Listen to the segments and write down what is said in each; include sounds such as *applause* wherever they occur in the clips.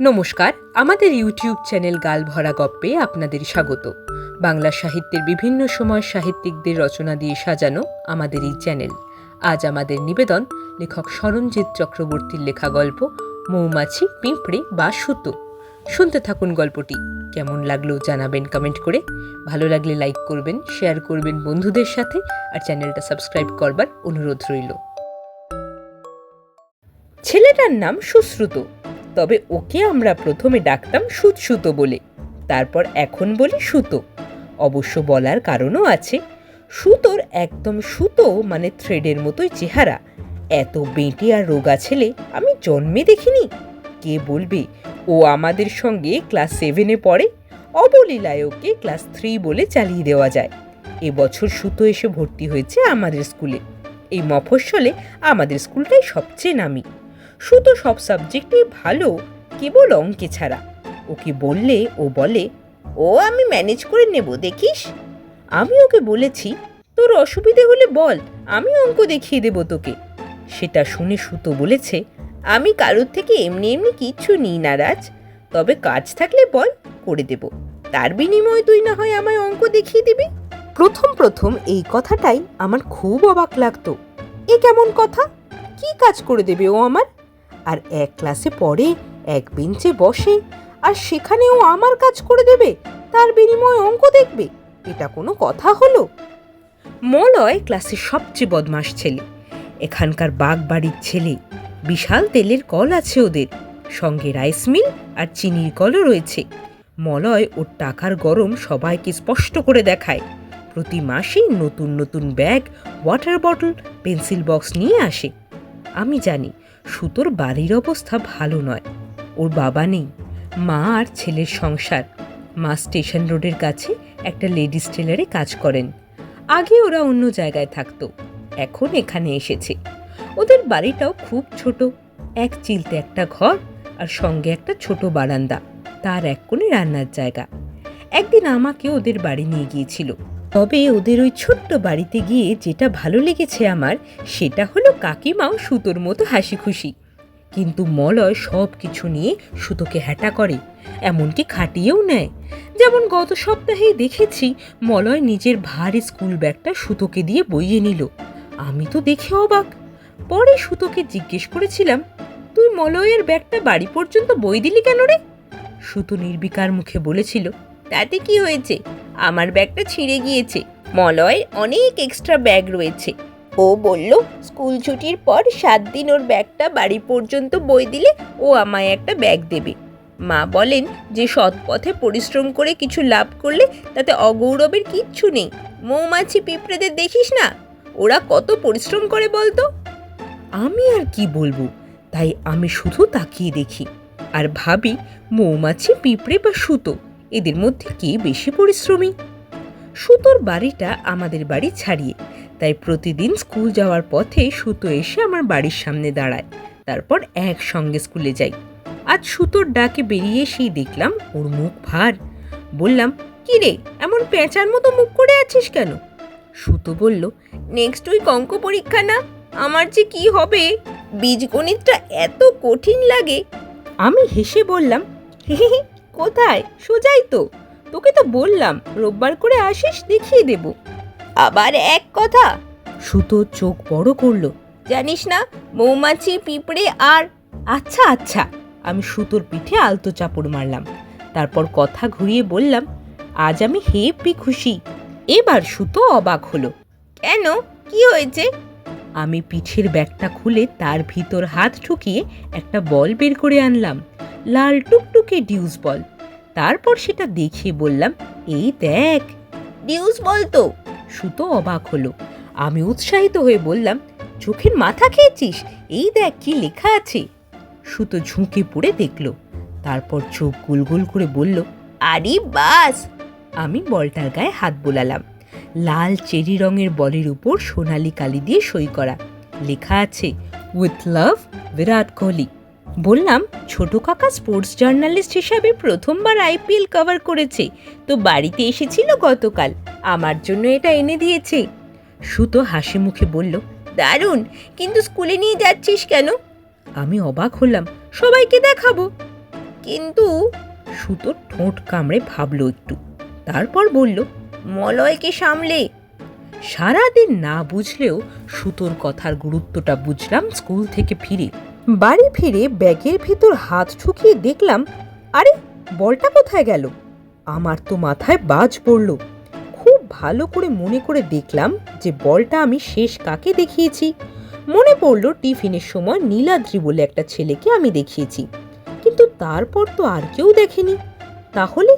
নমস্কার, আমাদের YouTube channel গাল ভরা গপ্পে আপনাদের স্বাগত। বাংলা সাহিত্যের বিভিন্ন সময় সাহিত্যিকদের রচনা দিয়ে সাজানো আমাদের এই চ্যানেল। আজ আমাদের নিবেদন লেখক সরঞ্জিৎ চক্রবর্তীর লেখা গল্প মৌমাছি, পিঁপড়ে বা সুতো। শুনতে থাকুন গল্পটি। কেমন লাগল জানাবেন কমেন্ট করে। ভালো লাগলে লাইক করবেন শেয়ার করবেন বন্ধুদের সাথে আর চ্যানেলটা সাবস্ক্রাইব করবার অনুরোধ রইল। ছেলেটার নাম সুশ্রুত। তবে ওকে আমরা প্রথমে ডাকতাম সুতসুতো বলে, তারপর এখন বলি সুতো। অবশ্য বলার কারণও আছে। সুতোর একদম সুতো মানে থ্রেডের মতোই চেহারা। এত বেঁটে আর রোগা ছেলে আমি জন্মে দেখিনি। কে বলবে? ও আমাদের সঙ্গে ক্লাস সেভেনে পড়ে। অবলীলায় ওকে ক্লাস থ্রি বলে চালিয়ে দেওয়া যায়। এবছর সুতো এসে ভর্তি হয়েছে আমাদের স্কুলে। এই মফস্বলে আমাদের স্কুলটাই সবচেয়ে নামি। শুধু সব সাবজেক্টেই ভালো, কেবল অঙ্কে ছাড়া। ওকে বললে? ও বলে, ও আমি ম্যানেজ করে নেব, দেখিস? আমি ওকে বলেছি, তোর অসুবিধে হলে বল, আমি অঙ্ক দেখিয়ে দেব তোকে। সেটা শুনে সুতো বলেছে, আমি কারোর থেকে এমনি এমনি কিচ্ছু নিই না রাজ, তবে কাজ থাকলে বল, করে দেব। তার বিনিময়ে তুই না হয় আমায় অঙ্ক দেখিয়ে দিবি? প্রথম প্রথম এই কথাটাই আমার খুব অবাক লাগতো। এ কেমন কথা? কি কাজ করে দেবে ও আমার? আর এক ক্লাসে পড়ে, এক বেঞ্চে বসে, আর সেখানেও আমার কাজ করে দেবে, তার বিনিময়ে অঙ্ক দেখবে, এটা কোনো কথা হলো? মলয় ক্লাসের সবচেয়ে বদমাস ছেলে। এখানকার বাগ বাড়ির ছেলে। বিশাল তেলের কল আছে ওদের। সঙ্গে রাইস মিল আর চিনির কলও রয়েছে। মলয় ওর টাকার গরম সবাইকে স্পষ্ট করে দেখায়। প্রতি মাসেই নতুন নতুন bag water bottle pencil box নিয়ে আসে। আমি জানি সুতোর বাড়ির অবস্থা ভালো নয়। ওর বাবা নেই। মা আর ছেলের সংসার। মা স্টেশন রোডের কাছে একটা লেডিস টেলারে কাজ করেন। আগে ওরা অন্য জায়গায় থাকতো। এখন এখানে এসেছে। ওদের বাড়িটাও খুব ছোট। এক চিলতে একটা ঘর আর সঙ্গে একটা ছোট বারান্দা। তার এক কোণে রান্নার জায়গা। একদিন আমাকে ওদের বাড়ি নিয়ে গিয়েছিল। তবে ওদের ওই ছোট্ট বাড়িতে গিয়ে যেটা ভালো লেগেছে আমার, সেটা হলো কাকিমাও সুতোর মতো হাসি খুশি কিন্তু মলয় সব কিছু নিয়ে সুতোকে হ্যাটা করে, এমনকি খাটিয়েও নেয়। যেমন গত সপ্তাহেই দেখেছি, মলয় নিজের ভারী স্কুল ব্যাগটা সুতোকে দিয়ে বইয়ে নিল। আমি তো দেখে অবাক। পরে সুতোকে জিজ্ঞেস করেছিলাম, তুই মলয়ের ব্যাগটা বাড়ি পর্যন্ত বই দিলি কেন রে? সুতো নির্বিকার মুখে বলেছিল, তাতে কি হয়েছে? আমার ব্যাগটা ছিঁড়ে গিয়েছে। মলয় অনেক এক্সট্রা ব্যাগ রয়েছে। ও বলল, স্কুল ছুটির পর সাত দিন ওর ব্যাগটা বাড়ি পর্যন্ত বই দিলে ও আমায় একটা ব্যাগ দেবে। মা বলেন, যে সৎ পথে পরিশ্রম করে কিছু লাভ করলে তাতে অগৌরবের কিচ্ছু নেই। মৌমাছি পিঁপড়েদের দেখিস না? ওরা কত পরিশ্রম করে বলতো? আমি আর কি বলব? তাই আমি শুধু তাকিয়ে দেখি। আর ভাবি, মৌমাছি, পিঁপড়ে বা সুতো এদের মধ্যে কে বেশি পরিশ্রমী? সুতোর বাড়িটা আমাদের বাড়ি ছাড়িয়ে। তাই প্রতিদিন স্কুল যাওয়ার পথে সুতো এসে আমার বাড়ির সামনে দাঁড়ায়। তারপর একসঙ্গে স্কুলে যাই। আজ সুতোর ডাকে বেরিয়ে এসেই দেখলাম ওর মুখ ভার। বললাম কি রে এমন পেঁচার মতো মুখ করে আছিস কেন? সুতো বলল নেক্সট উইক অঙ্ক পরীক্ষা না? আমার যে কি হবে? বীজগণিতটা এত কঠিন লাগে। আমি হেসে বললাম কোথায়? সোজাই তো। তোকে তো বললাম, রোববার করে আসিস, দেখিয়ে দেব। আবার এক কথা, সুতো চোখ বড় করল। জানিস না, মৌমাছি, পিঁপড়ে আর আচ্ছা আচ্ছা আমি সুতোর পিঠে আলতো চাপড় মারলাম। তারপর কথা ঘুরিয়ে বললাম, আজ আমি হেপি খুশি। এবার সুতো অবাক হলো। কেন? কি হয়েছে? আমি পিঠের ব্যাগটা খুলে তার ভিতর হাত ঠুকিয়ে একটা বল বের করে আনলাম। লাল টুকটুকে ডিউস বল। তারপর সেটা দেখে বললাম, এই দেখ নিউজ বল তো সুতো অবাক হলো। আমি উৎসাহিত হয়ে বললাম, চোখের মাথা খেয়েছিস? এই দেখ কি লেখা আছে? সুতো ঝুঁকে পড়ে দেখল। তারপর চোখ গোল গোল করে বলল, আরে বাস! আমি বলটার গায়ে হাত বোলালাম। লাল চেরি রঙের বলের উপর সোনালি কালি দিয়ে সই করা। লেখা আছে, উইথ লাভ, বিরাট কোহলি। বললাম, ছোট কাকা স্পোর্টস জার্নালিস্ট হিসাবে প্রথমবার আইপিএল কভার করেছে। তো বাড়িতে এসেছিল গতকাল, আমার জন্য এটা এনে দিয়েছে। সুতো হাসি মুখে বলল, দারুণ! কিন্তু স্কুলে নিয়ে যাচ্ছিস কেন? আমি অবাক হলাম, সবাইকে দেখাবো। কিন্তু সুতো ঠোঁট কামড়ে ভাবলো একটু, তারপর বলল, মলয়কে সামলে। সারাদিন না বুঝলেও সুতোর কথার গুরুত্বটা বুঝলাম স্কুল থেকে ফিরে। বাড়ি ফিরে ব্যাগের ভেতর হাত ঢুকিয়ে দেখলাম, আরে, বলটা কোথায় গেল? আমার তো মাথায় বাজ পড়ল। খুব ভালো করে মনে করে দেখলাম যে বলটা আমি শেষ কাকে দেখিয়েছি। মনে পড়ল টিফিনের সময় নীলাদ্রি বলে একটা ছেলেকে আমি দেখিয়েছি। কিন্তু তারপর তো আর কেউ দেখেনি। তাহলে?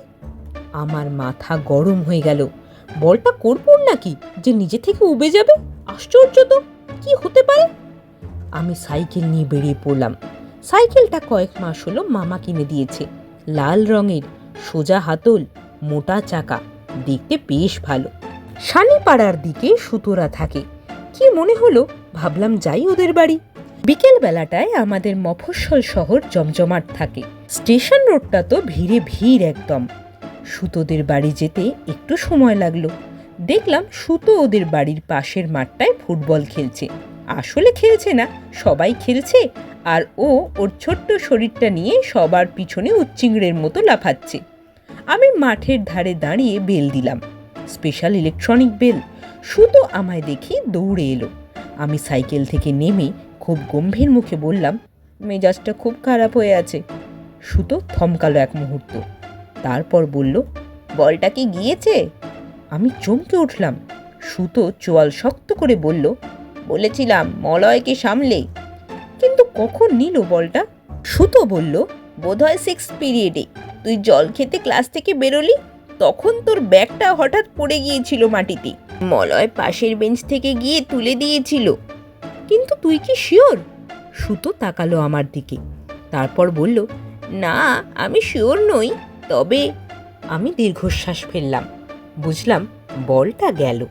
আমার মাথা গরম হয়ে গেল। বলটা করব নাকি? যে নিজে থেকে উবে যাবে? আশ্চর্য তো। কি হতে পারে? আমি সাইকেল নিয়ে বেরিয়ে পড়লাম। সাইকেলটা কয়েক মাস হলো মামা কিনে দিয়েছে। লাল রঙের, সোজা হাতল, মোটা চাকা, দেখতে বেশ ভালো। শানিপাড়ার দিকে সুতোরা থাকে। কি মনে হলো? ভাবলাম যাই ওদের বাড়ি। বিকেল বেলাটায় আমাদের মফস্বল শহর জমজমাট থাকে। স্টেশন রোডটা তো ভিড়ে ভিড় একদম। সুতোদের বাড়ি যেতে একটু সময় লাগল। দেখলাম সুতো ওদের বাড়ির পাশের মাঠটায় ফুটবল খেলছে। আসলে খেলছে না, সবাই খেলছে, আর ও ওর ছোট্ট শরীরটা নিয়ে সবার পিছনে উচ্চিংড়ের মতো লাফাচ্ছে। আমি মাঠের ধারে দাঁড়িয়ে বেল দিলাম স্পেশাল ইলেকট্রনিক বেল, সুতো আমায় দেখি দৌড়ে এলো। আমি সাইকেল থেকে নেমে খুব গম্ভীর মুখে বললাম, মেজাজটা খুব খারাপ হয়ে আছে। সুতো থমকালো এক মুহূর্ত, তারপর বলল, বলটা কি গিয়েছে? আমি চমকে উঠলাম, সুতো চোয়াল শক্ত করে বলল বলেছিলাম, মলয়কে সামলে। কিন্তু কখন নিল বলটা? সুতো বলল, বোধহয় সিক্স পিরিয়ডে তুই জল খেতে ক্লাস থেকে বেরোলি? তখন তোর ব্যাগটা হঠাৎ পড়ে গিয়েছিল মাটিতে। মলয় পাশের বেঞ্চ থেকে গিয়ে তুলে দিয়েছিল। কিন্তু তুই কি শিওর সুতো তাকালো আমার দিকে। তারপর বলল, না, আমি শিওর নই। তবে আমি দীর্ঘশ্বাস ফেললাম। বুঝলাম, বলটা গেল।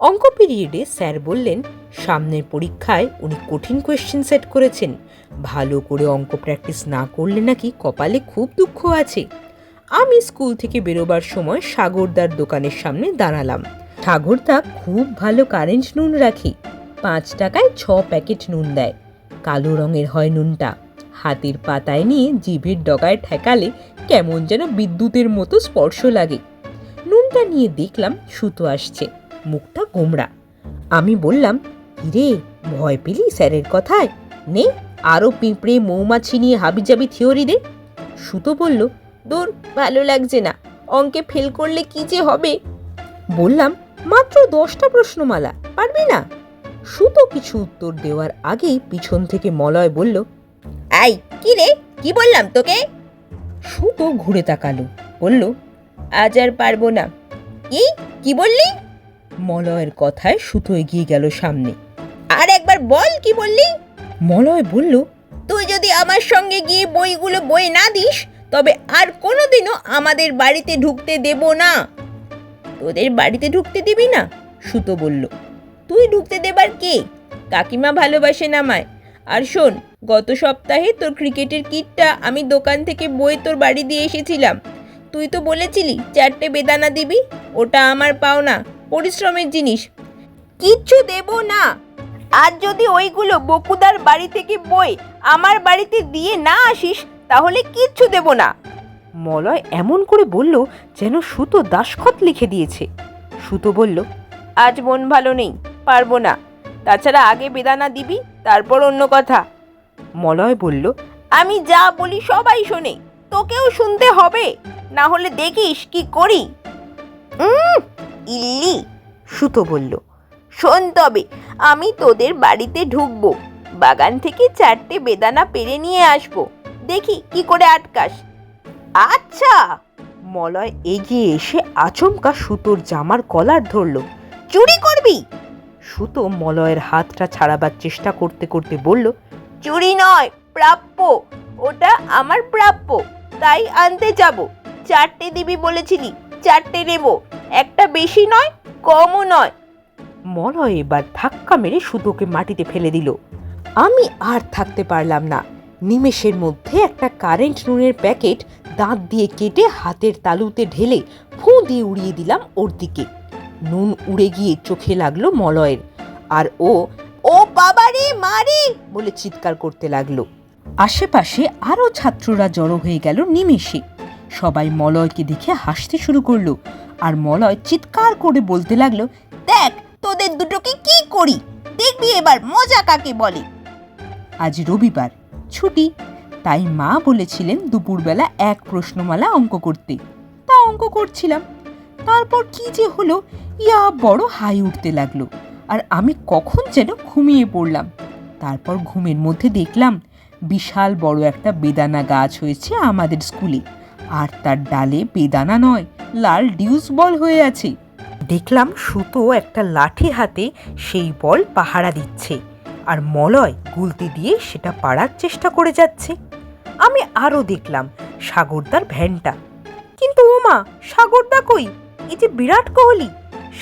অঙ্ক পিরিয়ডে স্যার বললেন, সামনের পরীক্ষায় উনি কঠিন কোয়েশ্চেন সেট করেছেন। ভালো করে অঙ্ক প্র্যাকটিস না করলে নাকি কপালে খুব দুঃখ আছে। আমি স্কুল থেকে বেরোবার সময় সাগরদার দোকানের সামনে দাঁড়ালাম। সাগরদা খুব ভালো কারেন্ট নুন রাখে। পাঁচ টাকায় ছ প্যাকেট নুন দেয়। কালো রঙের হয় নুনটা। হাতের পাতায় নিয়ে জিভের ডগায় ঠেকালে কেমন যেন বিদ্যুতের মতো স্পর্শ লাগে। নুনটা নিয়ে দেখলাম সুতো আসছে। মুখটা গোমড়া। আমি বললাম হিরে ভয় পেলি স্যারের কথায়? নে আরও পিঁপড়ে, মৌমাছি নিয়ে হাবিজাবি থিওরি দে। সুতো বলল, দূর, ভালো লাগছে না। অঙ্কে ফেল করলে কি যে হবে? বললাম, মাত্র দশটা প্রশ্নমালা, পারবি না? সুতো কিছু উত্তর দেওয়ার আগেই পিছন থেকে মলয় বলল, আই, কি রে? কি বললাম তোকে? সুতো ঘুরে তাকালো, বলল, আজ আর পারব না। কি কি বললি? মলয়ের কথায় সুতো এগিয়ে গেল সামনে। আর একবার বল কি বললি? মলয় বলল, তুই যদি আমার সঙ্গে গিয়ে বইগুলো বই না দিস, তবে আর কোনোদিনও আমাদের বাড়িতে ঢুকতে দেব না। তোদের বাড়িতে ঢুকতে দিবি না? সুতো বলল, তুই ঢুকতে দেবার কে? কাকিমা ভালোবাসে না আমায়। আর শোন, গত সপ্তাহে তোর ক্রিকেটের কিটটা আমি দোকান থেকে বই তোর বাড়ি দিয়ে এসেছিলাম। তুই তো বলেছিলি, চারটে বেদানা দিবি, ওটা আমার পাওনা। পরিশ্রমের জিনিস। কিচ্ছু দেব না। আর যদি ওইগুলো বকুদার বাড়ি থেকে বই আমার বাড়িতে দিয়ে না আসিস, তাহলে কিচ্ছু দেব না। মলয় এমন করে বলল যেন সুতো দাসখত লিখে দিয়েছে। সুতো বলল, আজ মন ভালো নেই, পারব না। তাছাড়া আগে বেদানা দিবি, তারপর অন্য কথা। মলয় বলল, আমি যা বলি সবাই শোনে, তোকেও শুনতে হবে। না হলে দেখিস কি করি। ইল্লি সুতো বলল, শোন তবে, আমি তোদের বাড়িতে ঢুকবো। বাগান থেকে চারটে বেদানা পেরে নিয়ে আসব। দেখি কি করে আটকাস। আচ্ছা! মলয় এগিয়ে এসে আচমকা সুতোর জামার কলার ধরলো, চুরি করবি? সুতো মলয়ের হাতটা ছাড়াবার চেষ্টা করতে করতে বলল, চুরি নয়, প্রাপ্য। ওটা আমার প্রাপ্য। তাই আনতে যাব। চারটে দিবি বলেছিলি চারটে নেব। একটা বেশি নয়, কমও নয়। মলয় এবার ধাক্কা মেরে সুতোকে মাটিতে ফেলে দিল। আমি আর থাকতে পারলাম না। নিমেষের মধ্যে একটা কারেন্ট নুনের প্যাকেট দাঁত দিয়ে কেটে হাতের তালুতে ঢেলে ফু দিয়ে উড়িয়ে দিলাম ওর দিকে। নুন উড়ে গিয়ে চোখে লাগল মলয়ের। আর ও ও বাবারে মারে বলে চিৎকার করতে লাগল। আশেপাশে আরও ছাত্ররা জড়ো হয়ে গেল নিমেষে। সবাই মলয়কে দেখে হাসতে শুরু করল। আর মলয় চিৎকার করে বলতে লাগল, দেখ, তোদের দুটোকে কি করি? দেখবি এবার মজা কাকে বলে? আজ রবিবার, ছুটি। তাই মা বলেছিলেন দুপুরবেলা এক প্রশ্নমালা অঙ্ক করতে। তা অঙ্ক করছিলাম। তারপর কি যে হলো, ইয়া বড় হাই উঠতে লাগল। আর আমি কখন যেন ঘুমিয়ে পড়লাম। তারপর ঘুমের মধ্যে দেখলাম, বিশাল বড় একটা বেদানা গাছ হয়েছে আমাদের স্কুলে। আর তার ডালে বেদানা নয়, লাল ডিউস বল হয়ে আছে। দেখলাম সুতো একটা লাঠি হাতে সেই বল পাহারা দিচ্ছে আর মলয় গুলতি দিয়ে সেটা পাড়ার চেষ্টা করে যাচ্ছে। আমি আরও দেখলাম সাগরদার ভ্যানটা। কিন্তু ওমা, সাগরদা কই? এই যে বিরাট কোহলি।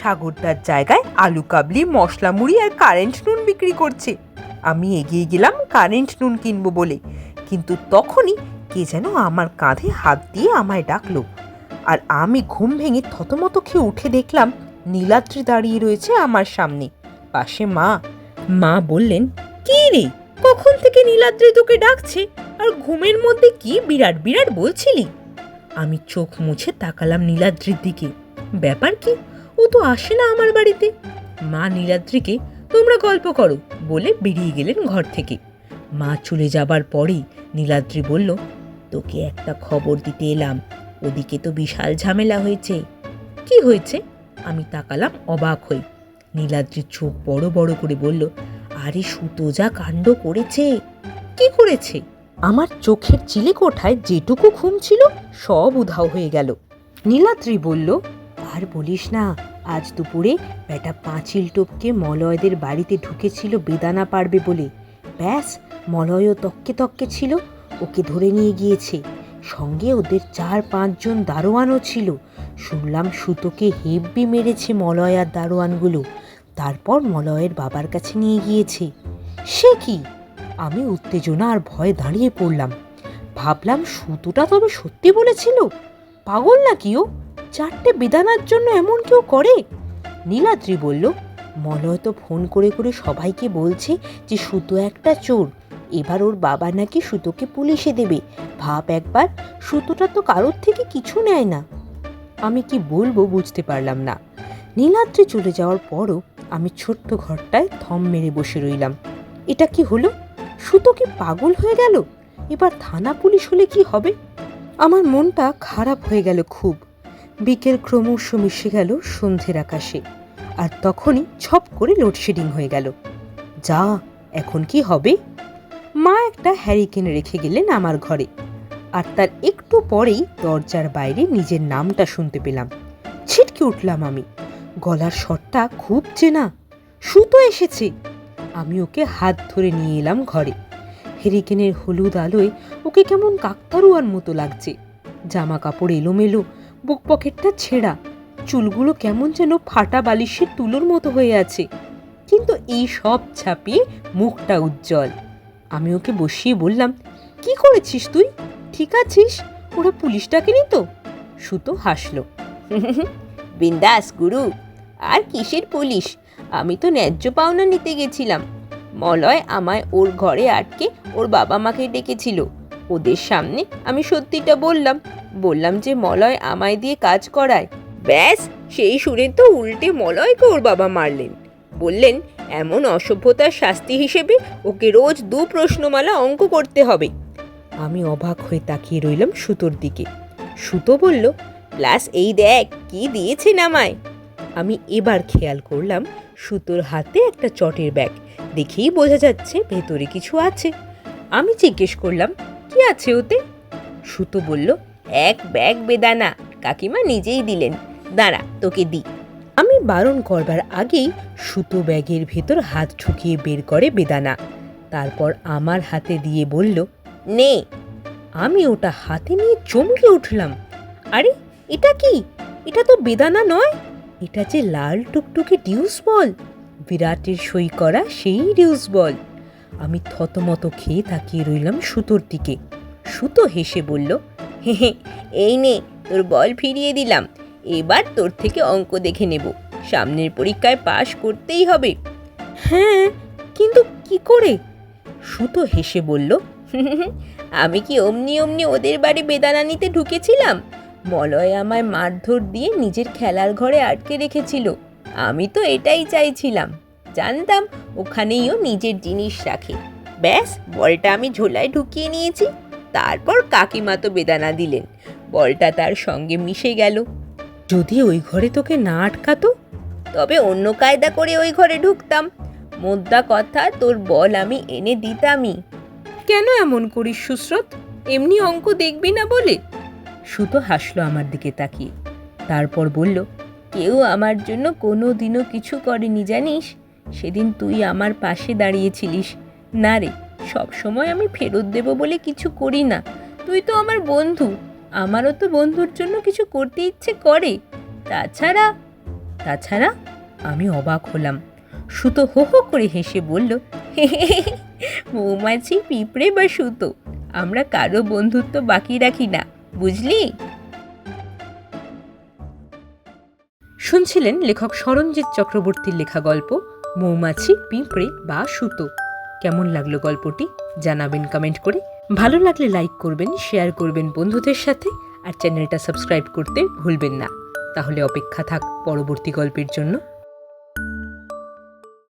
সাগরদার জায়গায় আলু, কাবলি, মশলা, মুড়ি আর কারেন্ট নুন বিক্রি করছে। আমি এগিয়ে গেলাম কারেন্ট নুন কিনবো বলে। কিন্তু তখনই কে যেন আমার কাঁধে হাত দিয়ে আমায় ডাকলো। আর আমি ঘুম ভেঙে থতমত খেয়ে উঠে দেখলাম নীলাদ্রি দাঁড়িয়ে রয়েছে আমার সামনে। পাশে মা। মা বললেন, কি রে? কখন থেকে নীলাদ্রি তোকে ডাকছে? আর ঘুমের মধ্যে কি বিরাট বিরাট বলছিলি? আমি চোখ মুছে তাকালাম নীলাদ্রির দিকে। ব্যাপার কি? ও তো আসে না আমার বাড়িতে? মা নীলাদ্রিকে, তোমরা গল্প করো, বলে বেরিয়ে গেলেন ঘর থেকে। মা চলে যাবার পরেই নীলাদ্রি বলল তোকে একটা খবর দিতে এলাম। ওদিকে তো বিশাল ঝামেলা হয়েছে। কি হয়েছে? আমি তাকালাম অবাক হই নীলাদ্রির চোখ বড় বড় করে বলল, আরে সুতো যা কাণ্ড করেছে। কি করেছে? আমার চোখের চিলে কোঠায় যেটুকু ঘুম ছিল, সব উধাও হয়ে গেল। নীলাদ্রি বলল, আর বলিস না, আজ দুপুরে বেটা পাঁচিল টোপকে মলয়দের বাড়িতে ঢুকেছিল বেদানা পারবে বলে। ব্যাস, মলয়ও তককে তককে ছিল ওকে ধরে নিয়ে গিয়েছে। সঙ্গে ওদের চার পাঁচজন দারোয়ানও ছিল। শুনলাম সুতোকে হেব্বি মেরেছে মলয় আর দারোয়ানগুলো। তারপর মলয়ের বাবার কাছে নিয়ে গিয়েছে। সে কি? আমি উত্তেজনা আর ভয়ে দাঁড়িয়ে পড়লাম। ভাবলাম, সুতোটা তবে সত্যি বলেছিল? পাগল নাকি ও? চারটে বেদানার জন্য এমন কেউ করে? নীলাদ্রি বলল, মলয় তো ফোন করে করে সবাইকে বলছে যে সুতো একটা চোর। এবার ওর বাবা নাকি সুতোকে পুলিশে দেবে। ভাব একবার, সুতোটা তো কারোর থেকে কিছু নেয় না। আমি কি বলব বুঝতে পারলাম না। নীলাদ্রি চলে যাওয়ার পরও আমি ছোট্ট ঘরটায় থম মেরে বসে রইলাম। এটা কি হলো? সুতো কি পাগল হয়ে গেল? এবার থানা পুলিশ হলে কি হবে? আমার মনটা খারাপ হয়ে গেল খুব। বিকেল ক্রমশ মিশে গেল সন্ধ্যের আকাশে, আর তখনই ছপ করে লোডশেডিং হয়ে গেল। যা, এখন কি হবে? একটা হ্যারিকেন রেখে গেলেন আমার ঘরে। আর তার একটু পরেই দরজার বাইরে নিজের নামটা শুনতে পেলাম। ছিটকে উঠলাম আমি। গলার স্বরটা খুব চেনা। সুতো এসেছে। আমি ওকে হাত ধরে নিয়ে এলাম ঘরে। হেরিকেনের হলুদ আলোয় ওকে কেমন কাকতারুয়ার মতো লাগছে। জামা কাপড় এলোমেলো, বুক পকেটটা ছেঁড়া। চুলগুলো কেমন যেন ফাটা বালিশের তুলোর মতো হয়ে আছে। কিন্তু এই সব ছাপিয়ে মুখটা উজ্জ্বল। আমি ওকে বসিয়ে বললাম, কি করেছিস তুই? ঠিক আছিস? ওরা পুলিশ ডাকেনি তো? সুতো হাসলো। *laughs* বিন্দাস গুরু, আর কিসের পুলিশ? আমি তো ন্যায্য পাওনা নিতে গেছিলাম। মলয় আমায় ওর ঘরে আটকে ওর বাবা মাকে ডেকেছিল। ওদের সামনে আমি সত্যিটা বললাম। বললাম যে মলয় আমায় দিয়ে কাজ করায়। ব্যাস, সেই শুনে তো উল্টে মলয়কে ওর বাবা মারলেন। বললেন এমন অসভ্যতার শাস্তি হিসেবে ওকে রোজ দু প্রশ্নমালা অঙ্ক করতে হবে। আমি অবাক হয়ে তাকিয়ে রইলাম সুতোর দিকে। সুতো বলল প্লাস এই দেখ, কি দিয়েছেন আমায় আমি এবার খেয়াল করলাম, সুতোর হাতে একটা চটের ব্যাগ। দেখেই বোঝা যাচ্ছে ভেতরে কিছু আছে। আমি জিজ্ঞেস করলাম, কি আছে ওতে? সুতো বলল, এক ব্যাগ বেদানা। কাকিমা নিজেই দিলেন। দাঁড়া, তোকে দি আমি বারণ করবার আগেই সুতো ব্যাগের ভেতর হাত ঢুকিয়ে বের করে বেদানা। তারপর আমার হাতে দিয়ে বলল নে আমি ওটা হাতে নিয়ে চমকে উঠলাম। আরে এটা কি? এটা তো বেদানা নয়। এটা যে লাল টুকটুকে ডিউস বল। বিরাটের সই করা সেই ডিউস বল। আমি থতমত খেয়ে তাকিয়ে রইলাম সুতোর দিকে। সুতো হেসে বলল হে হে, এই নে তোর বল ফিরিয়ে দিলাম। এবার তোর থেকে অঙ্ক দেখে নেব। সামনের পরীক্ষায় পাশ করতেই হবে। হ্যাঁ কিন্তু কি করে? সুতো হেসে বলল আমি কি অমনি অমনি ওদের বাড়ি বেদানা নিতে ঢুকেছিলাম? মলয় আমায় মারধর দিয়ে নিজের খেলার ঘরে আটকে রেখেছিল। আমি তো এটাই চাইছিলাম। জানতাম ওখানেই ও নিজের জিনিস রাখে। ব্যাস বলটা আমি ঝোলায় ঢুকিয়ে নিয়েছি। তারপর কাকিমা তো বেদানা দিলেন। বলটা তার সঙ্গে মিশে গেল। যদি ওই ঘরে তোকে না আটকাতো তবে অন্য কায়দা করে ওই ঘরে ঢুকতাম। মোদ্দা কথা তোর বল আমি এনে দিতামই। কেন এমন করিস সুশ্রত এমনি অঙ্ক দেখবি না বলে? সুতো হাসলো আমার দিকে তাকিয়ে। তারপর বলল কেউ আমার জন্য কোনো দিনও কিছু করেনি জানিস? সেদিন তুই আমার পাশে দাঁড়িয়েছিলিস। না রে সব সময় আমি ফেরত দেব বলে কিছু করি না। তুই তো আমার বন্ধু। আমারও তো বন্ধুর জন্য কিছু করতে ইচ্ছে করে। তাছাড়া তাছাড়া আমি অবাক হলাম। সুতো হো হো করে হেসে বলল মৌমাছি, পিঁপড়ে বা সুতো? আমরা কারও বন্ধুত্ব বাকি রাখি না, বুঝলি? শুনছিলেন লেখক সরঞ্জিৎ চক্রবর্তীর লেখা গল্প, মৌমাছি, পিঁপড়ে বা সুতো। কেমন লাগল গল্পটি? জানাবেন কমেন্ট করে। ভালো লাগলে লাইক করবেন, শেয়ার করবেন বন্ধুদের সাথে, আর চ্যানেলটা সাবস্ক্রাইব করতে ভুলবেন না। তাহলে অপেক্ষা থাক পরবর্তী গল্পের জন্য।